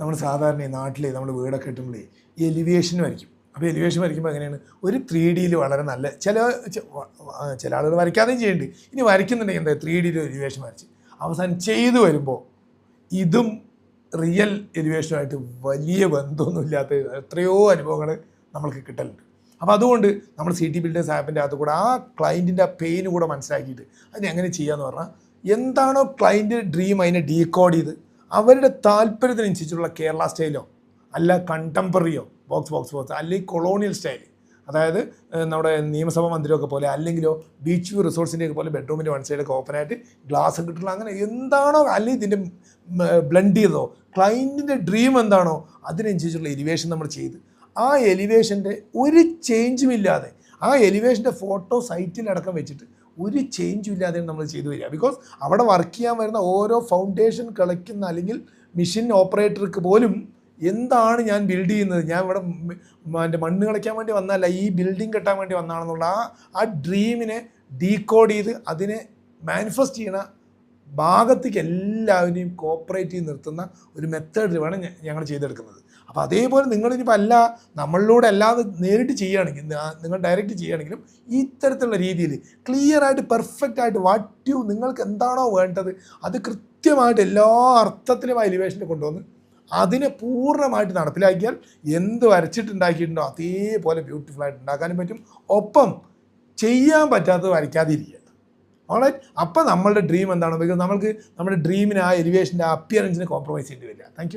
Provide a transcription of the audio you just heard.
നമ്മൾ സാധാരണ ഈ നമ്മൾ വീടൊക്കെ കിട്ടുമ്പോഴേ എലിവേഷൻ വരയ്ക്കും. അപ്പോൾ എലിവേഷൻ വരയ്ക്കുമ്പോൾ എങ്ങനെയാണ്? ഒരു ത്രീ ഡിയിൽ വളരെ നല്ല ചില ചില ആളുകൾ വരയ്ക്കാതെയും ചെയ്യുന്നുണ്ട്. ഇനി വരയ്ക്കുന്നുണ്ടെങ്കിൽ എന്താ ത്രീ ഡിയിൽ എലിവേഷൻ വരച്ച്. അവസാനം ചെയ്തു വരുമ്പോൾ ഇതും റിയൽ എലിവേഷനുമായിട്ട് വലിയ ബന്ധമൊന്നുമില്ലാത്ത എത്രയോ അനുഭവങ്ങൾ നമ്മൾക്ക് കിട്ടലുണ്ട്. അപ്പോൾ അതുകൊണ്ട് നമ്മൾ സി ടി ബിൽഡേഴ്സ് ആപ്പിന്റെ അകത്ത് കൂടെ ആ ക്ലയന്റിന്റെ ആ പെയിൻ കൂടെ മനസ്സിലാക്കിയിട്ട് അതിനെങ്ങനെ ചെയ്യാമെന്ന് പറഞ്ഞാൽ എന്താണോ ക്ലയന്റ് ഡ്രീം അതിനെ ഡീകോഡ് ചെയ്ത് അവരുടെ താല്പര്യത്തിനനുസരിച്ചുള്ള കേരള സ്റ്റൈലോ അല്ല കണ്ടംപററിയോ ബോക്സ് ബോക്സ് ബോക്സ് അല്ലെങ്കിൽ കൊളോണിയൽ സ്റ്റൈൽ അതായത് നമ്മുടെ നിയമസഭാ മന്ദിരമൊക്കെ പോലെ അല്ലെങ്കിലോ ബീച്ച് വ്യൂ റിസോർട്സിന്റെയൊക്കെ പോലെ ബെഡ്റൂമിന്റെ വൺ സൈഡൊക്കെ ഓപ്പൺ ആയിട്ട് ഗ്ലാസ് കിട്ടുള്ള അങ്ങനെ എന്താണോ അല്ലെങ്കിൽ ഇതിന്റെ ബ്ലെൻഡ് ചെയ്തോ ക്ലൈന്റിന്റെ ഡ്രീം എന്താണോ അതിനനുസരിച്ചുള്ള എലിവേഷൻ നമ്മൾ ചെയ്ത്. ആ എലിവേഷന്റെ ഒരു ചേഞ്ചും ഇല്ലാതെ ആ എലിവേഷന്റെ ഫോട്ടോ സൈറ്റിലടക്കം വെച്ചിട്ട് ഒരു ചേഞ്ചും ഇല്ലാതെ നമ്മൾ ചെയ്തു വരിക. ബിക്കോസ് അവിടെ വർക്ക് ചെയ്യാൻ വരുന്ന ഓരോ ഫൗണ്ടേഷൻ കളിക്കുന്ന അല്ലെങ്കിൽ മെഷീൻ ഓപ്പറേറ്റർക്ക് പോലും എന്താണ് ഞാൻ ബിൽഡ് ചെയ്യുന്നത്? ഞാൻ ഇവിടെ എന്റെ മണ്ണ് കളിക്കാൻ വേണ്ടി വന്നതല്ല ഈ ബിൽഡിംഗ് കെട്ടാൻ വേണ്ടി വന്നാണെന്നുള്ള ആ ആ ഡ്രീമിനെ ഡീകോഡ് ചെയ്ത് അതിനെ മാനിഫെസ്റ്റ് ചെയ്യണ ഭാഗത്തേക്ക് എല്ലാവരെയും കോപ്പറേറ്റ് ചെയ്ത് നിർത്തുന്ന ഒരു മെത്തേഡിൽ വേണം ഞങ്ങൾ ചെയ്തെടുക്കുന്നത്. അപ്പോൾ അതേപോലെ നിങ്ങളിനിപ്പോൾ അല്ല നമ്മളിലൂടെ അല്ലാതെ നേരിട്ട് ചെയ്യുകയാണെങ്കിൽ നിങ്ങൾ ഡയറക്റ്റ് ചെയ്യുകയാണെങ്കിലും ഇത്തരത്തിലുള്ള രീതിയിൽ ക്ലിയർ ആയിട്ട് പെർഫെക്റ്റ് ആയിട്ട് വാട്ട് യു നിങ്ങൾക്ക് എന്താണോ വേണ്ടത് അത് കൃത്യമായിട്ട് എല്ലാ അർത്ഥത്തിലും ആ എലിവേഷനിൽ കൊണ്ടുവന്ന് അതിനെ പൂർണമായിട്ട് നടപ്പിലാക്കിയാൽ എന്ത് വരച്ചിട്ടുണ്ടാക്കിയിട്ടുണ്ടോ അതേപോലെ ബ്യൂട്ടിഫുൾ ആയിട്ട് ഉണ്ടാക്കാനും പറ്റും. ഒപ്പം ചെയ്യാൻ പറ്റാത്തത് വരയ്ക്കാതിരിക്കുക. ഓളെ അപ്പം നമ്മളുടെ ഡ്രീം എന്താണ്? നമ്മൾക്ക് നമ്മുടെ ഡ്രീമിന് ആ എലിവേഷന്റെ ആ അപ്പിയറൻസിന് കോംപ്രമൈസ് ചെയ്യേണ്ടി വരില്ല താങ്ക്